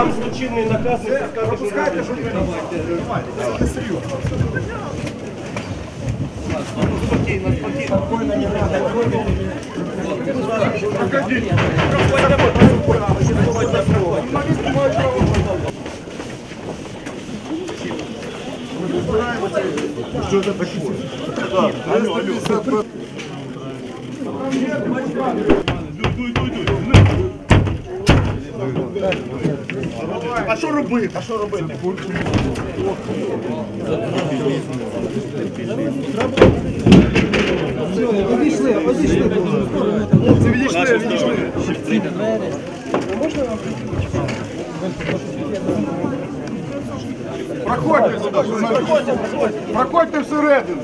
вам злочинний наказ не пропускайте журналістів. Спокійно, спокійно. Спокійно, не треба. Проходіть. Журналісти мають право. Что это такое? Да, алло, алло. Дуй, дуй, дуй, дуй. А що робити? А що робити? Хлопці, відійшли, відійшли. Проходьте сюди, проходьте, проходьте всередину.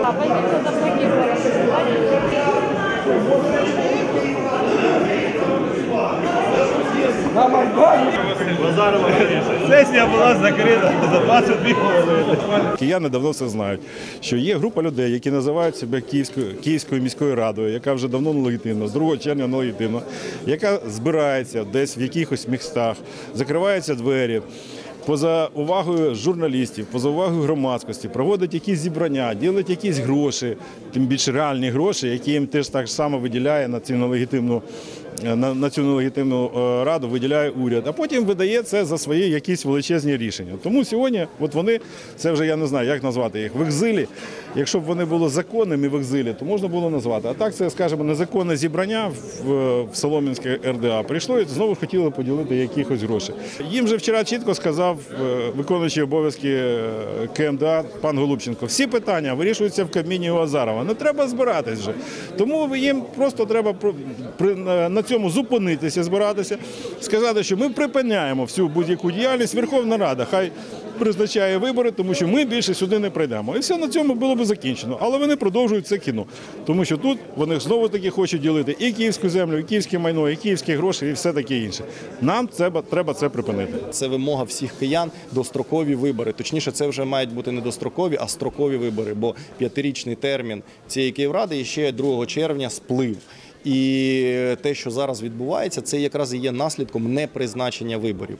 А пойдемте до других. Сесія була закрита за 22 хвилини. Кияни давно все знають, що є група людей, які називають себе Київською, Київською міською радою, яка вже давно нелегітимна, з 2 червня нелегітимна, яка збирається десь в якихось містах, закриваються двері. Поза увагою журналістів, поза увагою громадськості, проводить якісь зібрання, ділить якісь гроші, тим більше реальні гроші, які їм теж так само виділяє на цю нелегітимну на, на цю нелегітимну е, раду виділяє уряд, а потім видає це за свої якісь величезні рішення. Тому сьогодні, от вони, це вже я не знаю, як назвати їх в екзилі. Якщо б вони були законними в екзилі, то можна було назвати. А так це, скажімо, незаконне зібрання в, в Солом'янське РДА. Прийшло і знову хотіли поділити якихось гроші. Їм же вчора чітко сказав е, виконуючий обов'язки е, КМДА пан Голубченко. Всі питання вирішуються в Кабміні Азарова. Не треба збиратись вже. Тому їм просто треба на цьому зупинитися, збиратися, сказати, що ми припиняємо всю будь-яку діяльність. Верховна Рада хай призначає вибори, тому що ми більше сюди не прийдемо. І все на цьому було б закінчено. Але вони продовжують це кіно, тому що тут вони знову таки хочуть ділити і київську землю, і київське майно, і київські гроші, і все таке інше. Нам треба, треба це припинити. Це вимога всіх киян дострокові вибори. Точніше, це вже мають бути не дострокові, а строкові вибори, бо п'ятирічний термін цієї Київради ще 2 червня сплив. І те, що зараз відбувається, це якраз є наслідком непризначення виборів.